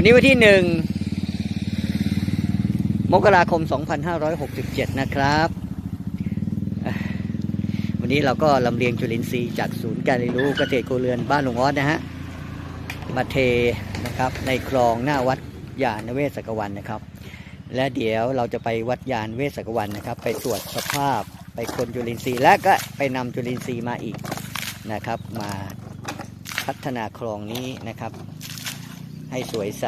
วันนี้วันที่หนึ่งมกราคม 2567 นะครับอะวันนี้เราก็ลำเลียงจุลินทรีย์จากศูนย์การเรียนรู้เกษตรครัวเรือนบ้านหลวงออสนะฮะ มาเทนะครับในคลองหน้าวัดยานเวศกวันนะครับ และเดี๋ยวเราจะไปวัดยานเวศกวันนะครับ ไปตรวจสภาพไปคนจุลินทรีย์และก็ไปนำจุลินทรีย์มาอีกนะครับ มาพัฒนาคลองนี้นะครับ ให้สวยใส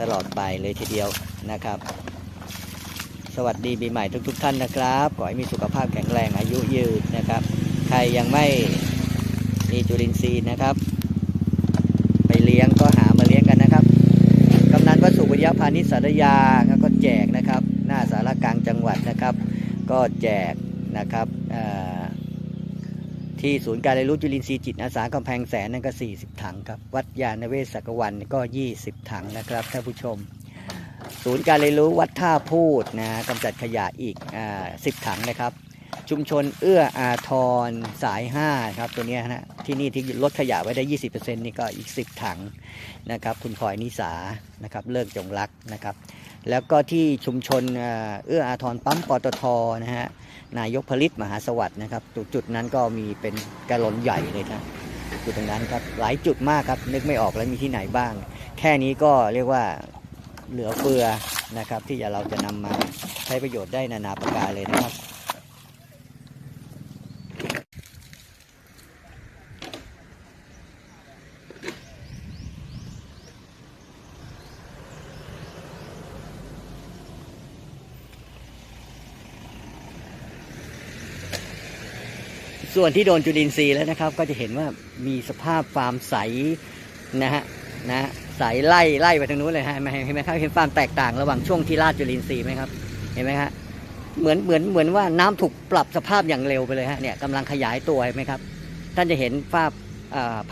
ตลอดไปเลยทีเดียวนะครับ สวัสดีปีใหม่ทุก ๆ ท่านนะครับ ขอให้มีสุขภาพแข็งแรงอายุยืนนะครับ ใครยังไม่มีจุลินทรีย์นะครับ ไปเลี้ยงก็หามาเลี้ยงกันนะครับ กำนันวัสุวิยพานิสารยาเขาก็แจกนะครับ หน้าสารกลางจังหวัดนะครับ ก็แจกนะครับอ่า ที่ศูนย์การเรียนรู้จุลินทรีย์จิตอาสากำแพงแสนนั่นก็ 40 ถังครับ วัดยาณเวศกวันก็ 20 ถังนะครับท่านผู้ชม ศูนย์การเรียนรู้วัดท่าพูดนะกำจัดขยะอีกอ่า10ถังนะครับ ชุมชนเอื้ออาทรสาย 5 ครับตัวนี้นะที่นี่ที่ลดขยะไว้ได้ 20%นี่ก็อีก 10 ถังนะครับ คุณพลอยนิสานะครับเลิกจงรักนะครับ แล้วก็ที่ชุมชนเอื้ออาทรปั๊มปตทนะฮะนายกผลิตมหาสวัสดิ์นะครับจุดจุดนั้นก็มีเป็นกะลนใหญ่เลยนะจุดตรงนั้นครับหลายจุดมากครับนึกไม่ออกแล้วมีที่ไหนบ้าง แค่นี้ก็เรียกว่าเหลือเฟือนะครับที่เราจะนำมาใช้ประโยชน์ได้นานาประการเลยนะครับ ส่วนที่โดนจุลินทรีย์แล้วนะครับ ก็จะเห็นว่ามีสภาพฟาร์มใสนะฮะนะใสไล่ไล่ไปทางนู้นเลยฮะเห็นไหมเห็นไหมครับเห็นความแตกต่างระหว่างช่วงที่ราดจุลินทรีย์ไหมครับเห็นไหมฮะเหมือนเหมือนเหมือนว่าน้ำถูกปรับสภาพอย่างเร็วไปเลยฮะเนี่ยกำลังขยายตัวเห็นไหมครับ ท่านจะเห็นภาพ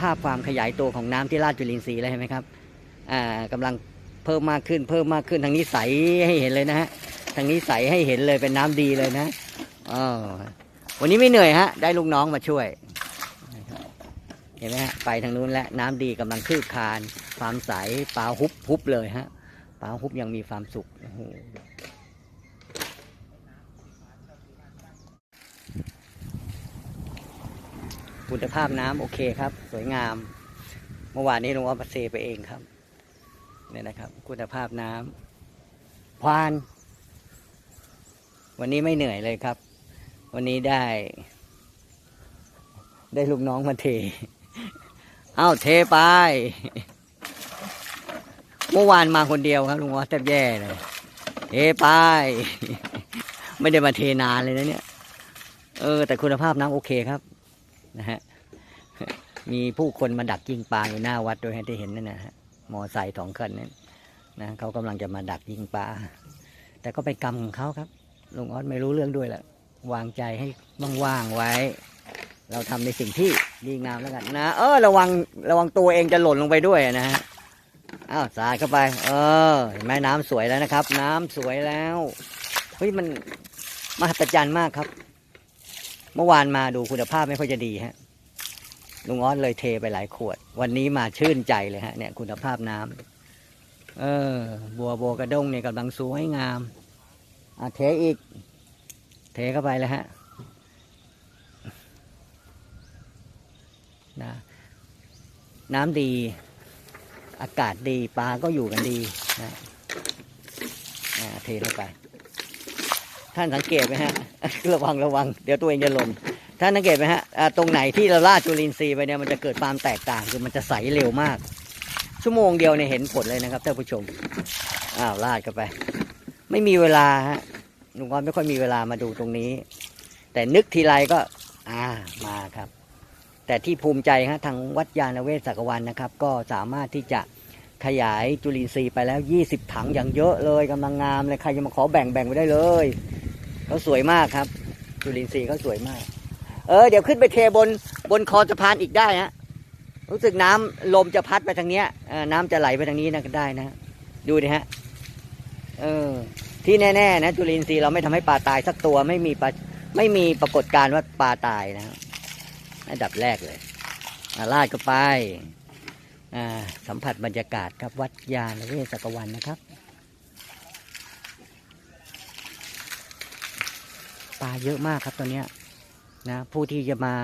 ภาพความขยายตัวของน้ำที่ราดจุลินทรีย์แล้วเห็นไหมครับอ่ากำลังเพิ่มมากขึ้นเพิ่มมากขึ้นทางนี้ใสให้เห็นเลยนะฮะทางนี้ใสให้เห็นเลยเป็นน้ำดีเลยนะอ๋อ วันนี้ไม่เหนื่อยฮะ ได้ลูกน้องมาช่วย เห็นไหมฮะ ไปทางนู้นแล้วน้ำดีกำลังคืบคาน ความใสปลาฮุบฮุบเลยฮะปลาฮุบยังมีความสุขคุณภาพน้ำโอเคครับ สวยงาม เมื่อวานนี้ลุงอ้อมมาเซไปเองครับเนี่ยนะครับ คุณภาพน้ำควาน วันนี้ไม่เหนื่อยเลยครับ วันนี้ได้ ได้ลูกน้องมาเท เอ้าเทไป เมื่อวานมาคนเดียวครับลุงว่าแทบแย่เลย เทไป ไม่ได้มาเทนานเลยนะเนี่ย เออ แต่คุณภาพน้ำโอเคครับ นะฮะ มีผู้คนมาดักยิงปลาอยู่หน้าวัดโดยที่เห็นนั่นนะฮะ มอไซค์สองคันนั้นนะเขากำลังจะมาดักยิงปลา แต่ก็ไปกรรมของเขาครับลุงออสไม่รู้เรื่องด้วยแหละ วางใจให้ว่างๆไว้ เราทำในสิ่งที่ดีงามแล้วกันนะ เออระวังระวังตัวเองจะหล่นลงไปด้วยนะฮะอ้าวสาดเข้าไป เออเห็นไหมน้ำสวยแล้วนะครับ น้ำสวยแล้วเฮ้ยมันมหัศจรรย์มากครับ เมื่อวานมาดูคุณภาพไม่ค่อยจะดีฮะลุงออสเลยเทไปหลายขวด วันนี้มาชื่นใจเลยฮะเนี่ยคุณภาพน้ำเออ บัวโบวกระด้งเนี่ยกำลังสวยงามอะเทอีก เทเข้าไปเลยฮะนะน้ำดี อากาศดี ปลาก็อยู่กันดีนะอ่าเทลงไป ท่านสังเกตไหมฮะ ระวังระวัง เดี๋ยวตัวเองจะหล่นท่านสังเกตไหมฮะตรงไหนที่เราลาดจุลินทรีย์ไปเนี่ยมันจะเกิดความแตกต่างคือมันจะใสเร็วมาก ชั่วโมงเดียวเนี่ยเห็นผลเลยนะครับท่านผู้ชมอ้าวลาดเข้าไป ไม่มีเวลาฮะ ลุงก้อไม่ค่อยมีเวลามาดูตรงนี้ แต่นึกทีไรก็ อ่ามาครับ แต่ที่ภูมิใจฮะทางวัดยาณเวศสักวันนะครับ ก็สามารถที่จะขยายจุลินทรีย์ไปแล้ว 20 ถังอย่างเยอะเลยกำลังงามเลยใครจะมาขอแบ่งแบ่งไปได้เลยเขาสวยมากครับ จุลินทรีย์เขาสวยมาก เออเดี๋ยวขึ้นไปเทบนบนคอสะพานอีกได้ฮะรู้สึกน้ำลมจะพัดไปทางเนี้ยน้ำจะไหลไปทางนี้นะก็ได้นะ ดูดิฮะ เออ ที่แน่ๆนะจุลินทรีย์เราไม่ทำให้ปลาตายสักตัวไม่มีปลาไม่มีปรากฏการณ์ว่าปลาตายนะครับอันดับแรกเลยลาดก็ไปอ่าสัมผัสบรรยากาศครับวัดยาเวศกวันนะครับปลาเยอะมากครับตอนเนี้ยนะผู้ที่จะมา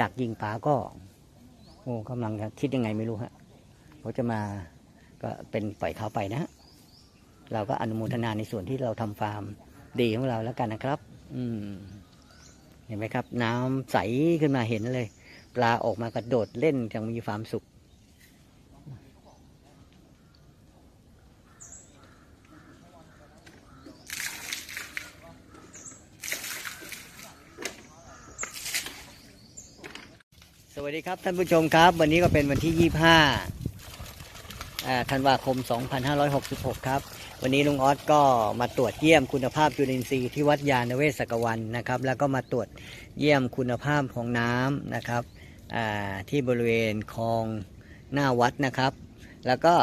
ดักยิงปลาก็โอ้กำลังคิดยังไงไม่รู้ฮะเขาจะมาก็เป็นปล่อยเขาไปนะฮะ เราก็อนุโมทนาในส่วนที่เราทำฟาร์มดีของเราแล้วกันนะครับ อืม เห็นไหมครับ น้ำใสขึ้นมาเห็นเลย ปลาออกมากระโดดเล่นอย่างมีความสุข สวัสดีครับท่านผู้ชมครับ วันนี้ก็เป็นวันที่ 25ธันวาคม 2566 ครับ วันนี้ลุงออสก็มาตรวจเยี่ยมคุณภาพจุลินทรีย์ที่วัดยาณเวศกวันนะครับ แล้วก็มาตรวจเยี่ยมคุณภาพของน้ำนะครับที่บริเวณคลองหน้าวัดนะครับ แล้วก็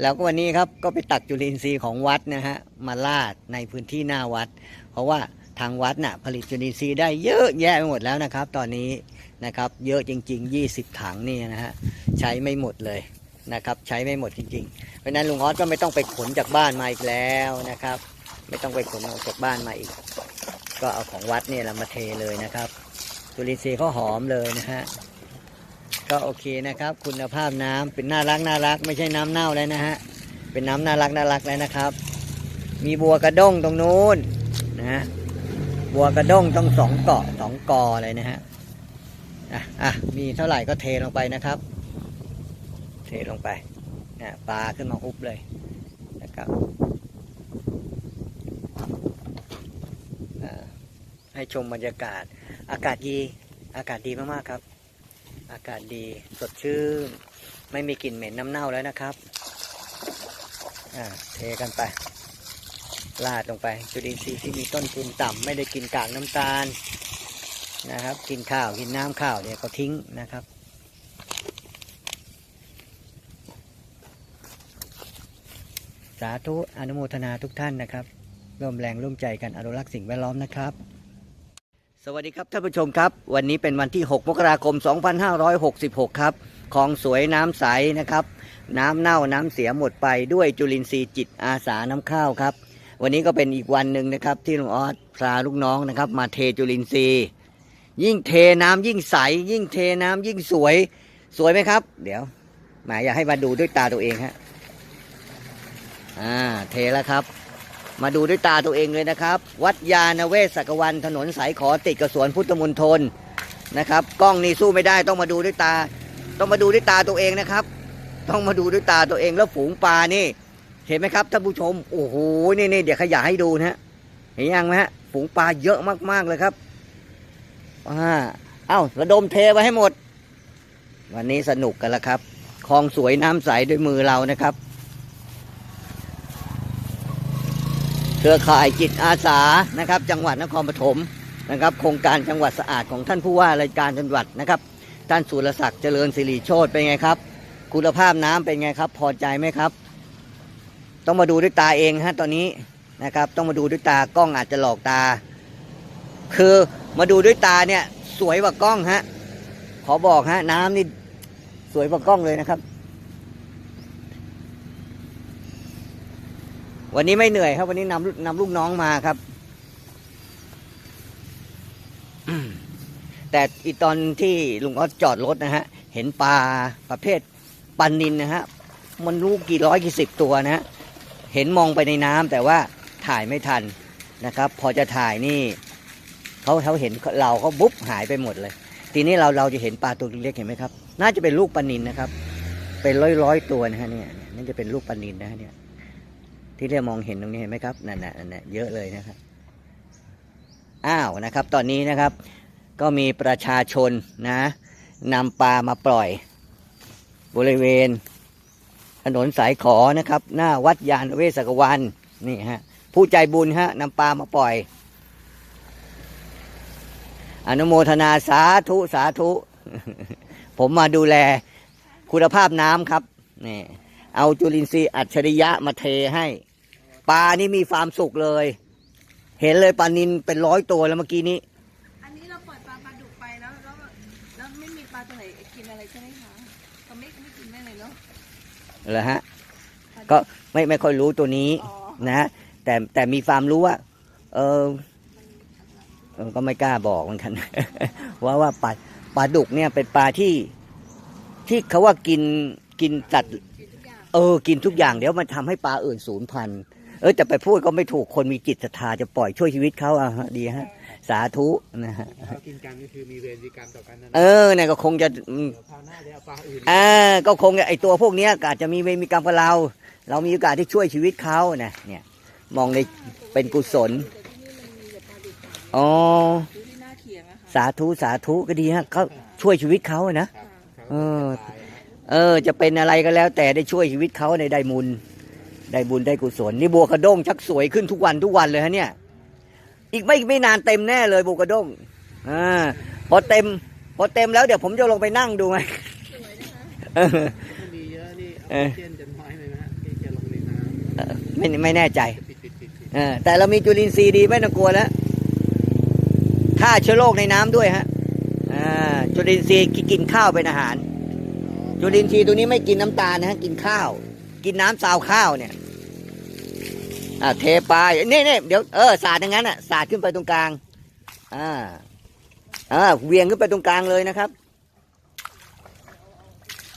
แล้วก็วันนี้ครับก็ไปตักจุลินทรีย์ของวัดนะฮะมาลาดในพื้นที่หน้าวัด เพราะว่าทางวัดน่ะผลิตจุลินทรีย์ได้เยอะแยะไปหมดแล้วนะครับ ตอนนี้นะครับเยอะจริง ๆ 20 ถังนี่นะฮะใช้ไม่หมดเลย นะครับ ใช้ไม่หมดจริงๆ เพราะนั้นลุงออสก็ไม่ต้องไปขนจากบ้านมาอีกแล้วนะครับ ไม่ต้องไปขนออกจากบ้านมาอีก ก็เอาของวัดเนี่ยแหละมาเทเลยนะครับจุลินทรีย์เขาหอมเลยนะฮะก็โอเคนะครับ คุณภาพน้ำเป็นน่ารักน่ารัก ไม่ใช่น้ำเน่าแล้วนะฮะเป็นน้ำน่ารักน่ารักแล้วนะครับ มีบัวกระด้งตรงนู้นนะฮะบัวกระด้งต้องสองเกาะสองกอเลยนะฮะอะอะมีเท่าไหร่ก็เทลงไปนะครับ ลงไปนะปลาขึ้นมาอุบเลยนะครับให้ชมบรรยากาศ อากาศดี อากาศดีมากๆครับ อากาศดีสดชื่น ไม่มีกลิ่นเหม็นน้ำเน่าแล้วนะครับเทกันไป ลาดลงไป จุลินทรีย์ที่มีต้นทุนต่ำไม่ได้กินกากน้ำตาลนะครับ กินข้าว กินน้ำข้าวเนี่ยก็ทิ้งนะครับ สาธุอนุโมทนาทุกท่านนะครับร่วมแรงร่วมใจกันอนุรักษ์สิ่งแวดล้อมนะครับ สวัสดีครับท่านผู้ชมครับ วันนี้เป็นวันที่ 6 มกราคม 2566 ครับของสวยน้ำใสนะครับ น้ำเน่าน้ำเสียหมดไปด้วยจุลินทรีย์จิตอาสาน้ำข้าวครับ วันนี้ก็เป็นอีกวันหนึ่งนะครับที่ลุงออสพาลูกน้องนะครับ มาเทจุลินทรีย์ ยิ่งเทน้ำยิ่งใส ยิ่งเทน้ำยิ่งสวยสวยไหมครับ เดี๋ยวหมายอยากให้มาดูด้วยตาตัวเองฮะ อ่าเทแล้วครับ มาดูด้วยตาตัวเองเลยนะครับ วัดยาณเวศกวันถนนสายขอติดกับสวนพุทธมณฑลนะครับ กล้องนี่สู้ไม่ได้ต้องมาดูด้วยตา ต้องมาดูด้วยตาตัวเองนะครับ ต้องมาดูด้วยตาตัวเองแล้วฝูงปลานี่ เห็นไหมครับท่านผู้ชมโอ้โหนี่นี่เดี๋ยวขยายให้ดูนะฮะเห็นยังไหมฮะฝูงปลาเยอะมากๆเลยครับอ่าเอ้าระดมเทไว้ให้หมด วันนี้สนุกกันแล้วครับคลองสวยน้ำใสด้วยมือเรานะครับ เครือข่ายจิตอาสานะครับ จังหวัดนครปฐมนะครับ โครงการจังหวัดสะอาดของท่านผู้ว่าราชการจังหวัดนะครับท่านสุรศักดิ์เจริญสิริโชตเป็นไงครับ คุณภาพน้ำเป็นไงครับ พอใจไหมครับ ต้องมาดูด้วยตาเองฮะตอนนี้นะครับ ต้องมาดูด้วยตากล้องอาจจะหลอกตา คือมาดูด้วยตาเนี่ย สวยกว่ากล้องฮะขอบอกฮะน้ำนี่สวยกว่ากล้องเลยนะครับ วันนี้ไม่เหนื่อยครับ วันนี้นำนำลูกน้องมาครับ แต่อีตอนที่ลุงออสจอดรถนะฮะ เห็นปลาประเภทปลานินนะฮะ มันรู้กี่ร้อยกี่สิบตัวนะฮะ เห็นมองไปในน้ำแต่ว่าถ่ายไม่ทันนะครับ พอจะถ่ายนี่เขาเขาเห็นเราเขาบุ๊บหายไปหมดเลย ทีนี้เราเราจะเห็นปลาตัวเล็กเห็นไหมครับ น่าจะเป็นลูกปลานินนะครับ เป็นร้อยร้อยตัวนะฮะเนี่ยน่าจะเป็นลูกปลานินนะฮะเนี่ย ที่เรามองเห็นตรงนี้เห็นไหมครับนั่นน่ะนั่นน่ะเยอะเลยนะครับอ้าวนะครับ ตอนนี้นะครับ ก็มีประชาชนนะนำปลามาปล่อย บริเวณ ถนนสายขอนะครับ หน้าวัดยานเวศกวันนี่ฮะผู้ใจบุญฮะนำปลามาปล่อย อนุโมทนาสาธุสาธุ ผมมาดูแลคุณภาพน้ำครับนี่ เอาจุลินทรีย์อัจฉริยะมาเทให้ปลานี่มีความสุขเลย เห็นเลยปลานินเป็นร้อยตัวแล้วเมื่อกี้นี้ อันนี้เราปล่อยปลาปลาดุกไปแล้วแล้วแล้วไม่มีปลาตัวไหนกินอะไรใช่ไหมคะเขาก็ไม่ไม่กินแม่เลยเนาะเหรอฮะ ก็ไม่ไม่ค่อยรู้ตัวนี้อ๋อนะฮะแต่แต่มีความรู้ว่าเออเออก็ไม่กล้าบอกเหมือนกัน ว่าว่าปลาปลาดุกเนี่ยเป็นปลาที่ที่เขาว่ากินกินสัตว์กินทุกอย่าง เออ กินทุกอย่างเดี๋ยวมันทำให้ปลาอื่นสูญพันธุ์เออแต่ไปพูดก็ไม่ถูกคนมีจิตศรัทธาจะปล่อยช่วยชีวิตเขาอะฮะดีฮะ สาธุนะฮะเขากินกันก็คือมีเวรมีกรรมต่อกันนั่นเออเนี่ยก็คงจะอืมเดี๋ยวคราวหน้าเดี๋ยวเอาปลาอื่นอ่าก็คงไอตัวพวกเนี้ยก็อาจจะมีเวรมีกรรมกับเรา เรามีโอกาสที่ช่วยชีวิตเขานะเนี่ย มองในเป็นกุศลแต่ที่นี่มันมีแต่ปลาดุกขายอ๋อดูที่หน้าเขียงอะค่ะสาธุสาธุก็ดีฮะเขาช่วยชีวิตเขาอะนะครับเขาเออตายนะ เออ จะเป็นอะไรก็แล้ว แต่ได้ช่วยชีวิตเขาในได้บุญได้บุญได้กุศลนี่บัวกระด้งชักสวยขึ้นทุกวันทุกวันเลยฮะเนี่ย อีกไม่ไม่นานเต็มแน่เลยบัวกระด้งอ่าพอเต็ม พอเต็มแล้วเดี๋ยวผมจะลงไปนั่งดูไหมสวยนะคะเออถ้ามีเยอะนี่อเออกอซิเจนจะน้อยเลยนะฮะที่จะลงในน้เออไม่ไม่แน่ใจำปิดปิดปิดปิดเออแต่เรามีจุลินทรีย์ดีไม่ต้องกลัวแล้วฆ่าเชื้อโรคในน้ำด้วยฮะอ่าจุลินทรีย์กินข้าวเป็นอาหาร จุลินทรีย์ตัวนี้ไม่กินน้ำตาลนะฮะกินข้าว กินน้ำซาวข้าวเนี่ยอ่าเทไปนี่นี่เดี๋ยวเออสาดอย่างนั้นอะสาดขึ้นไปตรงกลางอ่าอ่าเวียงขึ้นไปตรงกลางเลยนะครับ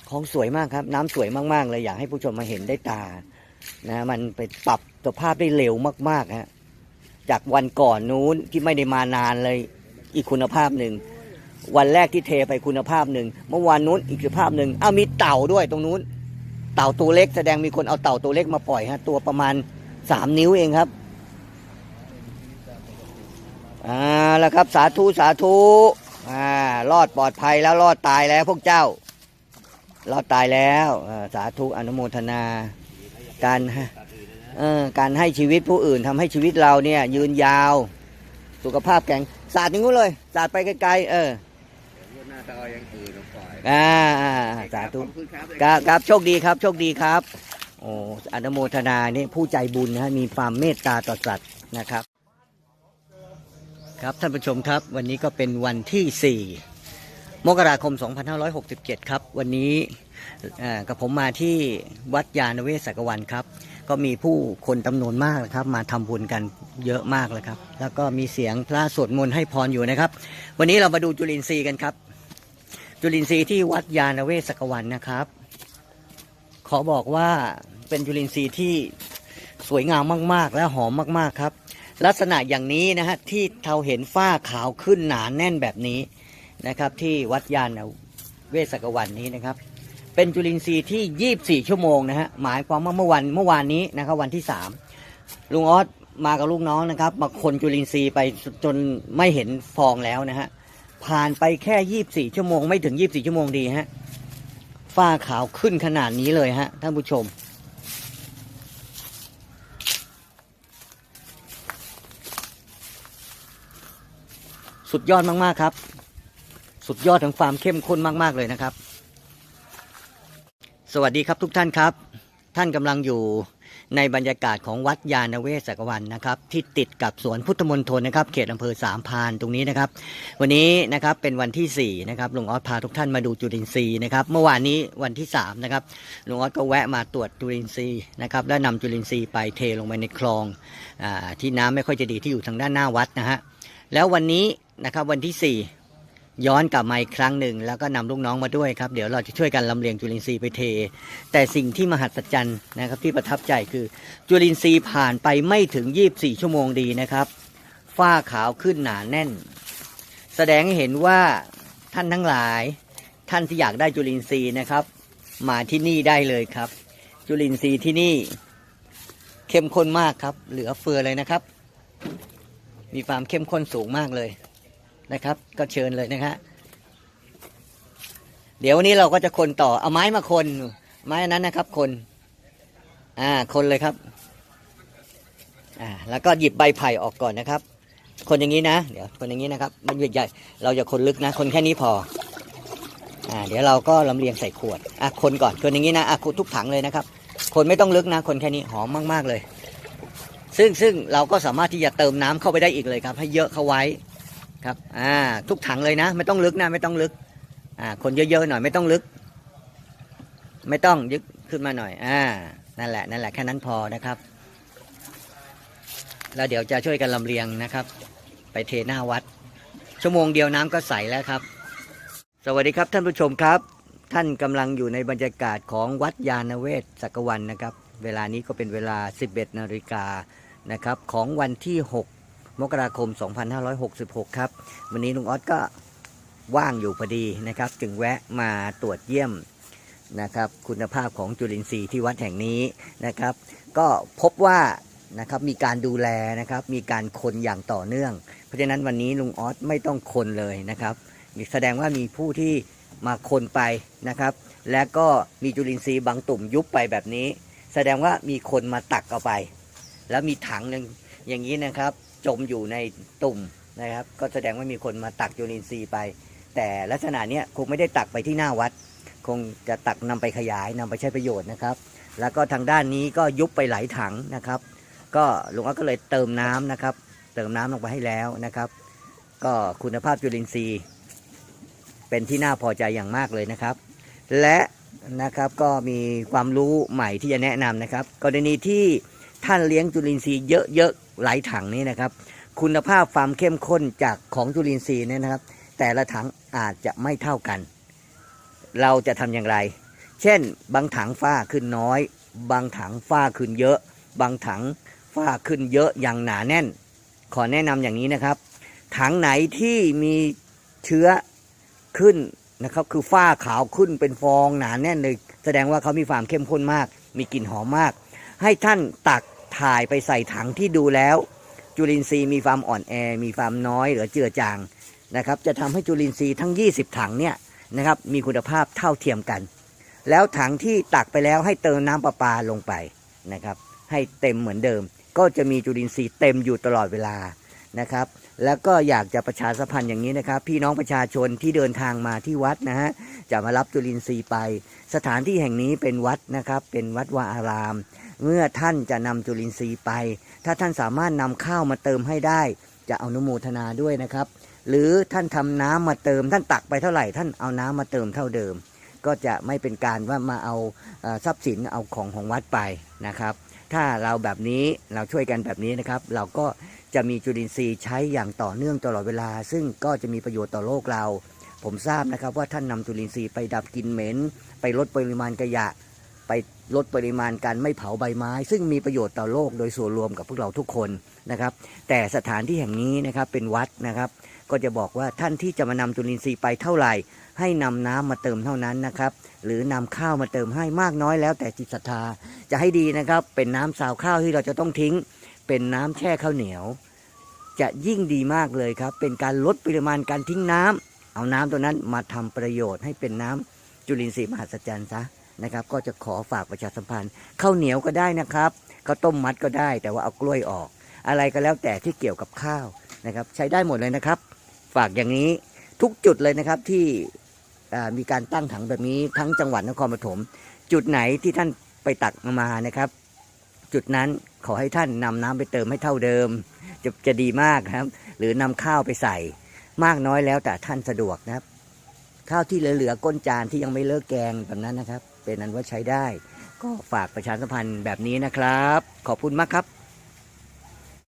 ของสวยมากครับ น้ำสวยมากๆเลยอยากให้ผู้ชมมาเห็นได้ตานะมันไปปรับสภาพได้เร็วมากๆฮะจากวันก่อนนู้นที่ไม่ได้มานานเลยอีกคุณภาพหนึ่ง วันแรกที่เทไปคุณภาพหนึ่งเมื่อวานนู้นอีกคุณภาพหนึ่งอ้าวมีเต่าด้วยตรงนู้น เต่าตัวเล็กแสดงมีคนเอาเต่าตัวเล็กมาปล่อยฮะตัวประมาณสามนิ้วเองครับอ่าแล้วครับสาธุสาธุอ่ารอดปลอดภัยแล้วรอดตายแล้วพวกเจ้า รอดตายแล้วสาธุอนุโมทนา การให้เออการให้ชีวิตผู้อื่นทำให้ชีวิตเราเนี่ยยืนยาว สุขภาพแข็งสาดอย่างนู้นเลยสาดไปไกลๆเออ เดี๋ยวงวดหน้าจะเอาอย่างอื่นมาปล่อยอ่าอ่าอ่าสาธุขอบคุณครับครับครับโชคดีครับ โชคดีครับ โอ้อนุโมทนานี่ผู้ใจบุญนะฮะมีความเมตตาต่อสัตว์นะครับ ครับท่านผู้ชมครับ วันนี้ก็เป็นวันที่ 4 มกราคม 2567 ครับ วันนี้เอ่อกับผมมาที่วัดยานเวศสักวันครับ ก็มีผู้คนจำนวนมากนะครับ มาทำบุญกันเยอะมากเลยครับ แล้วก็มีเสียงพระสวดมนต์ให้พรอยู่นะครับ วันนี้เรามาดูจุลินทรีย์กันครับ จุลินทรีย์ที่วัดยานเวศกวันนะครับ ขอบอกว่าเป็นจุลินทรีย์ที่สวยงามมาก ๆ และหอมมาก ๆ ครับ ลักษณะอย่างนี้นะฮะที่เราเห็นฝ้าขาวขึ้นหนาแน่นแบบนี้นะครับ ที่วัดยานเวศกวันนี้นะครับ เป็นจุลินทรีย์ที่ 24 ชั่วโมงนะฮะหมายความว่าเมื่อวันเมื่อวานนี้นะครับวันที่ 3 ลุงออสมากับลูกน้องนะครับมาคนจุลินทรีย์ไปจนไม่เห็นฟองแล้วนะฮะ ผ่านไปแค่24ชั่วโมงไม่ถึง24ชั่วโมงดีฮะ ฝ้าขาวขึ้นขนาดนี้เลยฮะ ท่านผู้ชม สุดยอดมาก ๆ ครับ สุดยอดของความเข้มข้นมาก ๆ เลยนะครับ สวัสดีครับทุกท่านครับ ท่านกำลังอยู่ ในบรรยากาศของวัดยานเวศกวันนะครับที่ติดกับสวนพุทธมณฑลนะครับเขตอำเภอสามพานตรงนี้นะครับ วันนี้นะครับเป็นวันที่4นะครับลุงออสพาทุกท่านมาดูจุลินทรีย์นะครับเมื่อวานนี้วันที่3นะครับลุงออสก็แวะมาตรวจจุลินทรีย์นะครับและนำจุลินทรีย์ไปเทลงไปในคลองอที่น้ำไม่ค่อยจะดีที่อยู่ทางด้านหน้าวัดนะฮะแล้ววันนี้นะครับวันที่4 ย้อนกลับมาอีกครั้งหนึ่งแล้วก็นำลูกน้องมาด้วยครับ เดี๋ยวเราจะช่วยกันลำเลียงจุลินทรีย์ไปเท แต่สิ่งที่มหัศจรรย์นะครับที่ประทับใจคือจุลินทรีย์ผ่านไปไม่ถึง 24 ชั่วโมงดีนะครับฝ้าขาวขึ้นหนาแน่น แสดงให้เห็นว่าท่านทั้งหลาย ท่านที่อยากได้จุลินทรีย์นะครับ มาที่นี่ได้เลยครับ จุลินทรีย์ที่นี่ เข้มข้นมากครับ เหลือเฟือเลยนะครับ มีความเข้มข้นสูงมากเลย นะครับ ก็เชิญเลยนะฮะเดี๋ยววันนี้เราก็จะคนต่อเอาไม้มาคน ไม้นั้นนะครับ คน อ่า คนเลยครับ อ่า แล้วก็หยิบใบไผ่ออกก่อนนะครับ คนอย่างนี้นะ เดี๋ยวคนอย่างนี้นะครับ มันใหญ่เราจะคนลึกนะ คนแค่นี้พอ อ่า เดี๋ยวเราก็ลำเลียงใส่ขวด อะ คนก่อน คนอย่างนี้นะ อะ คนทุกถังเลยนะครับ คนไม่ต้องลึกนะ คนแค่นี้หอมมาก ๆ เลย ซึ่งซึ่งเราก็สามารถที่จะเติมน้ำเข้าไปได้อีกเลยครับ ให้เยอะเข้าไว้ ครับ อ่า ทุกถังเลยนะ ไม่ต้องลึกนะ ไม่ต้องลึก อ่า คนเยอะๆหน่อยไม่ต้องลึก ไม่ต้องยึกขึ้นมาหน่อย อ่า นั่นแหละ นั่นแหละ แค่นั้นพอนะครับ แล้วเดี๋ยวจะช่วยกันลำเลียงนะครับ ไปเทหน้าวัด ชั่วโมงเดียวน้ำก็ใสแล้วครับ สวัสดีครับท่านผู้ชมครับ ท่านกำลังอยู่ในบรรยากาศของวัดยานเวศสักวันนะครับ เวลานี้ก็เป็นเวลา 11นาฬิกานะครับ ของวันที่ 6 มกราคม 2566 ครับ วันนี้ลุงออสก็ว่างอยู่พอดีนะครับ จึงแวะมาตรวจเยี่ยมนะครับ คุณภาพของจุลินทรีย์ที่วัดแห่งนี้นะครับ ก็พบว่านะครับมีการดูแลนะครับ มีการคนอย่างต่อเนื่อง เพราะฉะนั้นวันนี้ลุงออสไม่ต้องคนเลยนะครับแสดงว่ามีผู้ที่มาคนไปนะครับ และก็มีจุลินทรีย์บางตุ่มยุบไปแบบนี้ แสดงว่ามีคนมาตักเอาไป แล้วมีถังหนึ่งอย่างนี้นะครับ จมอยู่ในตุ่มนะครับ ก็แสดงว่ามีคนมาตักจุลินทรีย์ไป แต่ลักษณะเนี้ยคงไม่ได้ตักไปที่หน้าวัด คงจะตักนำไปขยายนำไปใช้ประโยชน์นะครับ แล้วก็ทางด้านนี้ก็ยุบไปหลายถังนะครับ ก็หลุงอ้อก็เลยเติมน้ำนะครับ เติมน้ำลงไปให้แล้วนะครับ ก็คุณภาพจุลินทรีย์ เป็นที่น่าพอใจอย่างมากเลยนะครับ และนะครับก็มีความรู้ใหม่ที่จะแนะนำนะครับ กรณีที่ ท่านเลี้ยงจุลินทรีย์เยอะๆหลายถังนี้นะครับ คุณภาพความเข้มข้นจากของจุลินทรีย์เนี่ยนะครับ แต่ละถังอาจจะไม่เท่ากัน เราจะทำอย่างไร เช่น บางถังฝ้าขึ้นน้อย บางถังฝ้าขึ้นเยอะ บางถังฝ้าขึ้นเยอะอย่างหนาแน่น ขอแนะนำอย่างนี้นะครับ ถังไหนที่มีเชื้อขึ้นนะครับคือฝ้าขาวขึ้นเป็นฟองหนาแน่นเลย แสดงว่าเขามีความเข้มข้นมาก มีกลิ่นหอมมาก ให้ท่านตักถ่ายไปใส่ถังที่ดูแล้ว จุลินทรีย์มีความอ่อนแอ มีความน้อยหรือเจือจางนะครับ จะทำให้จุลินทรีย์ทั้ง 20 ถังเนี่ยนะครับมีคุณภาพเท่าเทียมกัน แล้วถังที่ตักไปแล้วให้เติมน้ำประปาลงไปนะครับ ให้เต็มเหมือนเดิม ก็จะมีจุลินทรีย์เต็มอยู่ตลอดเวลานะครับ แล้วก็อยากจะประชาสัมพันธ์อย่างนี้นะครับ พี่น้องประชาชนที่เดินทางมาที่วัดนะฮะจะมารับจุลินทรีย์ไป สถานที่แห่งนี้เป็นวัดนะครับ เป็นวัดวาอาราม เมื่อท่านจะนำจุลินทรีย์ไป ถ้าท่านสามารถนำข้าวมาเติมให้ได้ จะอนุโมทนาด้วยนะครับ หรือท่านทำน้ำมาเติม ท่านตักไปเท่าไหร่ ท่านเอาน้ำมาเติมเท่าเดิม ก็จะไม่เป็นการว่ามาเอาทรัพย์สินเอาของของวัดไปนะครับ ถ้าเราแบบนี้เราช่วยกันแบบนี้นะครับ เราก็จะมีจุลินทรีย์ใช้อย่างต่อเนื่องตลอดเวลา ซึ่งก็จะมีประโยชน์ต่อโลกเรา ผมทราบนะครับว่าท่านนำจุลินทรีย์ไปดับกลิ่นเหม็น ไปลดปริมาณขยะ ไปลดปริมาณการไม่เผาใบไม้ ซึ่งมีประโยชน์ต่อโลกโดยส่วนรวมกับพวกเราทุกคนนะครับ แต่สถานที่แห่งนี้นะครับเป็นวัดนะครับ ก็จะบอกว่าท่านที่จะมานำจุลินทรีย์ไปเท่าไหร่ ให้นำน้ำมาเติมเท่านั้นนะครับ หรือนำข้าวมาเติมให้มากน้อยแล้วแต่จิตศรัทธาจะให้ดีนะครับ เป็นน้ำสาวข้าวที่เราจะต้องทิ้ง เป็นน้ำแช่ข้าวเหนียว จะยิ่งดีมากเลยครับ เป็นการลดปริมาณการทิ้งน้ำเอาน้ำตัวนั้นมาทำประโยชน์ให้เป็นน้ำจุลินทรีย์มหัศจรรย์ซะ นะครับ ก็จะขอฝากประชาสัมพันธ์ข้าวเหนียวก็ได้นะครับข้าวต้มมัดก็ได้ แต่ว่าเอากล้วยออก อะไรก็แล้วแต่ที่เกี่ยวกับข้าวนะครับ ใช้ได้หมดเลยนะครับ ฝากอย่างนี้ทุกจุดเลยนะครับที่มีการตั้งถังแบบนี้ทั้งจังหวัดนครปฐมจุดไหนที่ท่านไปตักมานะครับ จุดนั้นขอให้ท่านนำน้ำไปเติมให้เท่าเดิม จะจะดีมากครับ หรือนำข้าวไปใส่ มากน้อยแล้วแต่ท่านสะดวกนะครับ ข้าวที่เหลือๆก้นจานที่ยังไม่เลิกแกงแบบนั้นนะครับ เป็นนั้นว่าใช้ได้ ก็ฝากประชาสัมพันธ์แบบนี้นะครับ ขอบคุณมากครับ